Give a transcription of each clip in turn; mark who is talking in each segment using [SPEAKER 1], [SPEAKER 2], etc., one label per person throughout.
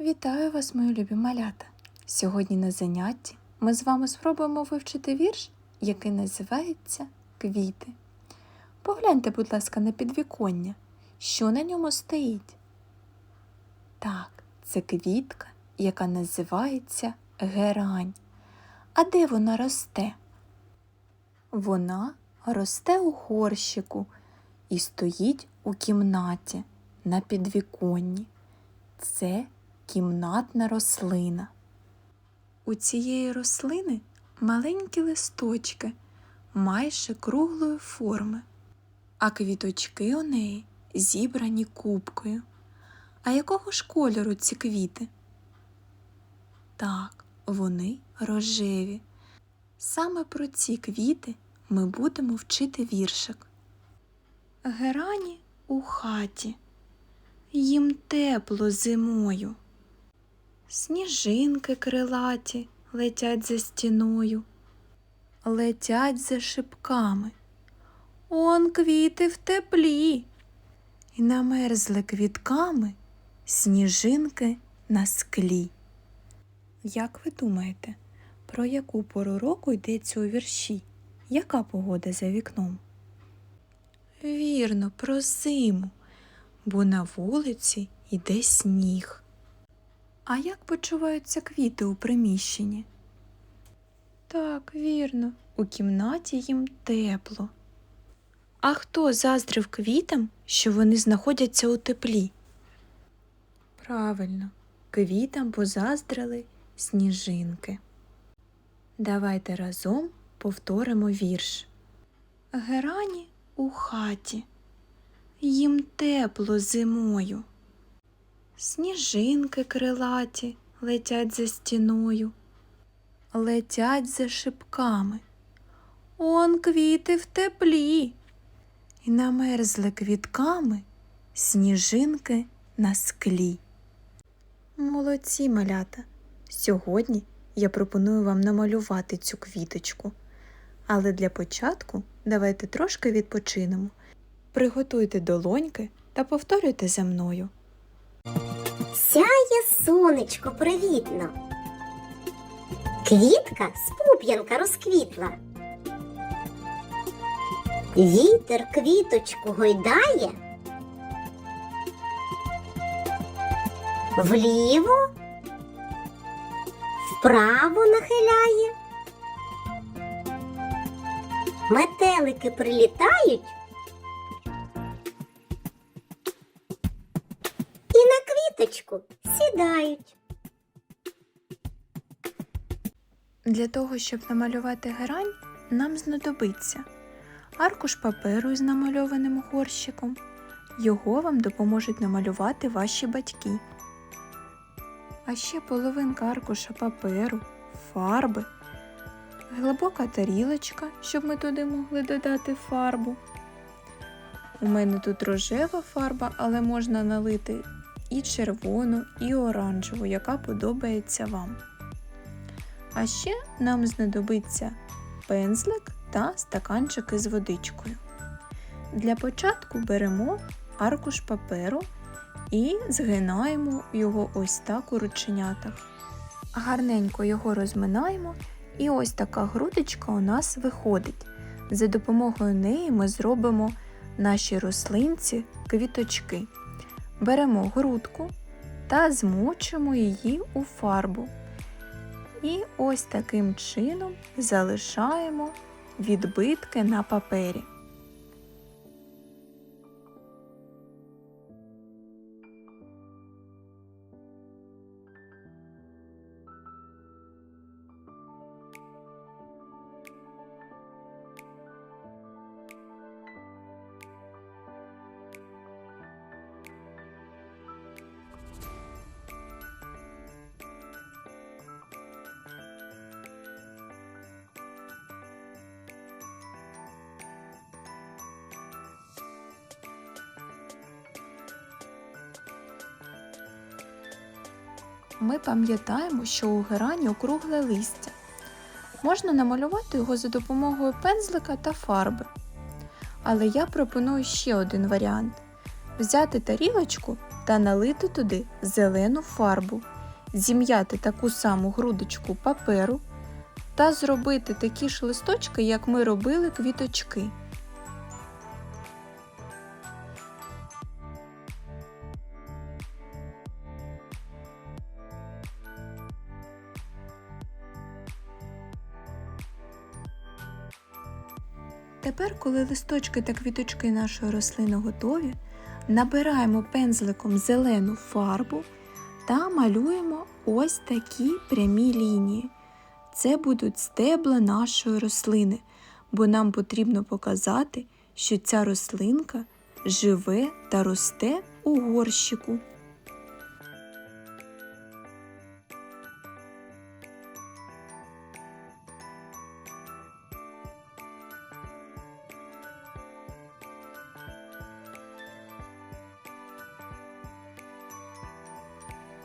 [SPEAKER 1] Вітаю вас, мої любі малята! Сьогодні на занятті ми з вами спробуємо вивчити вірш, який називається Квіти. Погляньте, будь ласка, на підвіконня, що на ньому стоїть. Так, це квітка, яка називається герань. А де вона росте? Вона росте у горщику і стоїть у кімнаті на підвіконні. Це кімнатна рослина. У цієї рослини маленькі листочки майже круглої форми, а квіточки у неї зібрані кубкою. А якого ж кольору ці квіти? Так, вони рожеві. Саме про ці квіти ми будемо вчити віршик. Герані у хаті, їм тепло зимою. Сніжинки крилаті летять за стіною, летять за шипками. Он квіти в теплі, і намерзли квітками сніжинки на склі. Як ви думаєте, про яку пору року йдеться у вірші? Яка погода за вікном? Вірно, про зиму, бо на вулиці йде сніг. А як почуваються квіти у приміщенні? Так, вірно, у кімнаті їм тепло. А хто заздрив квітам, що вони знаходяться у теплі? Правильно, квітам позаздрили сніжинки. Давайте разом повторимо вірш. Герані у хаті, їм тепло зимою. Сніжинки крилаті летять за стіною, летять за шипками. Он квіти в теплі, і намерзли квітками сніжинки на склі. Молодці малята! Сьогодні я пропоную вам намалювати цю квіточку. Але для початку давайте трошки відпочинемо. Приготуйте долоньки та повторюйте за мною.
[SPEAKER 2] Сяє сонечко привітно. Квітка з пуп'янка розквітла. Вітер квіточку гойдає. Вліво, вправо нахиляє. Метелики прилітають. Квіточку сідають.
[SPEAKER 1] Для того, щоб намалювати герань, нам знадобиться аркуш паперу з намальованим горщиком. Його вам допоможуть намалювати ваші батьки. А ще половинка аркуша паперу, фарби, глибока тарілочка, щоб ми туди могли додати фарбу. У мене тут рожева фарба, але можна налити і червону, і оранжеву, яка подобається вам. А ще нам знадобиться пензлик та стаканчик із водичкою. Для початку беремо аркуш паперу і згинаємо його ось так у рученятах. Гарненько його розминаємо, і ось така грудочка у нас виходить. За допомогою неї ми зробимо наші рослинці квіточки. Беремо грудку та змочимо її у фарбу. І ось таким чином залишаємо відбитки на папері. Ми пам'ятаємо, що у герані округле листя. Можна намалювати його за допомогою пензлика та фарби. Але я пропоную ще один варіант: взяти тарілочку та налити туди зелену фарбу, зім'яти таку саму грудочку паперу та зробити такі ж листочки, як ми робили квіточки. Тепер, коли листочки та квіточки нашої рослини готові, набираємо пензликом зелену фарбу та малюємо ось такі прямі лінії. Це будуть стебла нашої рослини, бо нам потрібно показати, що ця рослинка живе та росте у горщику.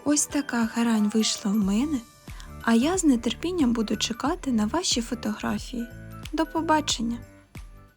[SPEAKER 1] Ось така гарань вийшла в мене, а я з нетерпінням буду чекати на ваші фотографії. До побачення!